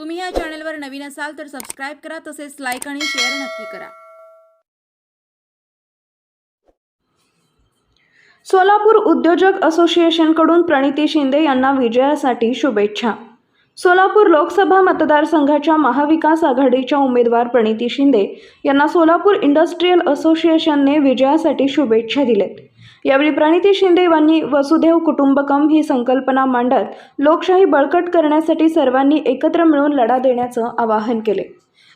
तुम्ही या चॅनलवर नवीन असाल तर सबस्क्राईब करा तसेच लाईक आणि शेअर नक्की करा. सोलापूर उद्योजक असोसिएशनकडून प्रणिती शिंदे यांना विजयासाठी शुभेच्छा. सोलापूर लोकसभा मतदारसंघाच्या महाविकास आघाडीच्या उमेदवार प्रणिती शिंदे यांना सोलापूर इंडस्ट्रीयल असोसिएशनने विजयासाठी शुभेच्छा दिल्यात यावेळी प्रणिती शिंदे यांनी वसुधैव कुटुंबकम ही संकल्पना मांडत लोकशाही बळकट करण्यासाठी सर्वांनी एकत्र मिळून लढा देण्याचं आवाहन केले.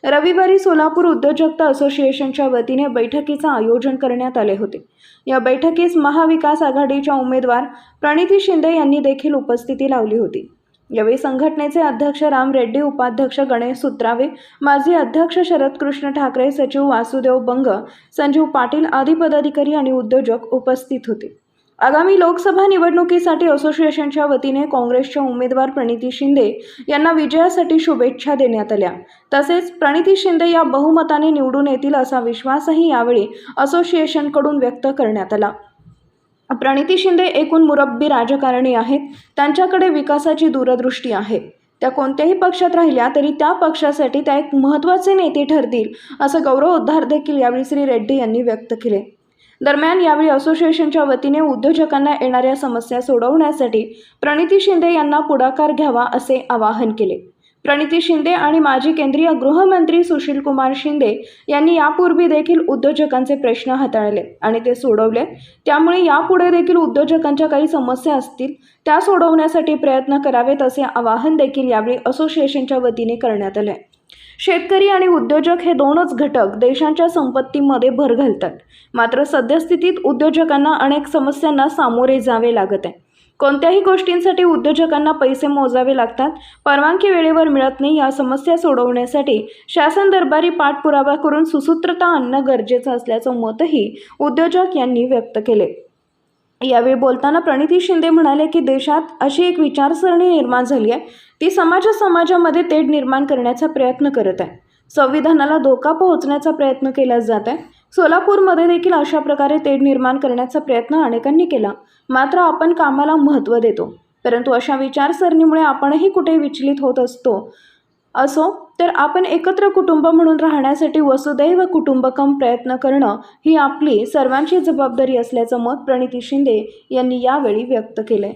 रविवारी सोलापूर उद्योजकता असोसिएशनच्या वतीने बैठकीचं आयोजन करण्यात आले होते. या बैठकीस महाविकास आघाडीच्या उमेदवार प्रणिती शिंदे यांनी देखील उपस्थिती लावली होती. यावेळी संघटनेचे अध्यक्ष राम रेड्डी उपाध्यक्ष गणेश सुत्रावे माजी अध्यक्ष शरद कृष्ण ठाकरे सचिव वासुदेव बंग संजीव पाटील आदी पदाधिकारी आणि उद्योजक उपस्थित होते. आगामी लोकसभा निवडणुकीसाठी असोसिएशनच्या वतीने काँग्रेसच्या उमेदवार प्रणिती शिंदे यांना विजयासाठी शुभेच्छा देण्यात आल्या. तसेच प्रणिती शिंदे या बहुमताने निवडून येतील असा विश्वासही यावेळी असोसिएशनकडून व्यक्त करण्यात आला. प्रणिती शिंदे एकूण मुरब्बी राजकारणी आहेत. त्यांच्याकडे विकासाची दूरदृष्टी आहे. त्या कोणत्याही पक्षात राहिल्या तरी त्या पक्षासाठी त्या एक महत्त्वाचे नेते ठरतील असं गौरवोद्गार देखील यावेळी श्री रेड्डी यांनी व्यक्त केले. दरम्यान यावेळी असोसिएशनच्या वतीने उद्योजकांना येणाऱ्या समस्या सोडवण्यासाठी प्रणिती शिंदे यांना पुढाकार घ्यावा असे आवाहन केले. प्रणिती शिंदे आणि माजी केंद्रीय गृहमंत्री सुशीलकुमार शिंदे यांनी यापूर्वी देखील उद्योजकांचे प्रश्न हाताळले आणि ते सोडवले. त्यामुळे यापुढे देखील उद्योजकांच्या काही समस्या असतील त्या सोडवण्यासाठी प्रयत्न करावेत असे आवाहन देखील यावेळी असोसिएशनच्या वतीने करण्यात आले. शेतकरी आणि उद्योजक हे दोनच घटक देशांच्या संपत्तीमध्ये भर घालतात. मात्र सद्यस्थितीत उद्योजकांना अनेक समस्यांना सामोरे जावे लागत आहे. कोणत्याही गोष्टींसाठी उद्योजकांना पैसे मोजावे लागतात. परवानगी वेळेवर मिळत नाही या समस्या सोडवण्यासाठी शासन दरबारी पाठपुरावा करून सुसूत्रता आणणं गरजेचं असल्याचं मतही उद्योजक यांनी व्यक्त केले. यावेळी बोलताना प्रणिती शिंदे म्हणाले की देशात अशी एक विचारसरणी निर्माण झाली आहे. ती समाज समाजामध्ये तेढ निर्माण करण्याचा प्रयत्न करत आहे. संविधानाला धोका पोहोचण्याचा प्रयत्न केला जात आहे. सोलापूरमध्ये देखील अशा प्रकारे तेढ निर्माण करण्याचा प्रयत्न अनेकांनी केला. मात्र आपण कामाला महत्त्व देतो. परंतु अशा विचारसरणीमुळे आपणही कुठे विचलित होत असतो असो तर आपण एकत्र कुटुंब म्हणून राहण्यासाठी वसुदैव कुटुंबकम प्रयत्न करणं ही आपली सर्वांची जबाबदारी असल्याचं मत प्रणिती शिंदे यांनी यावेळी व्यक्त केलं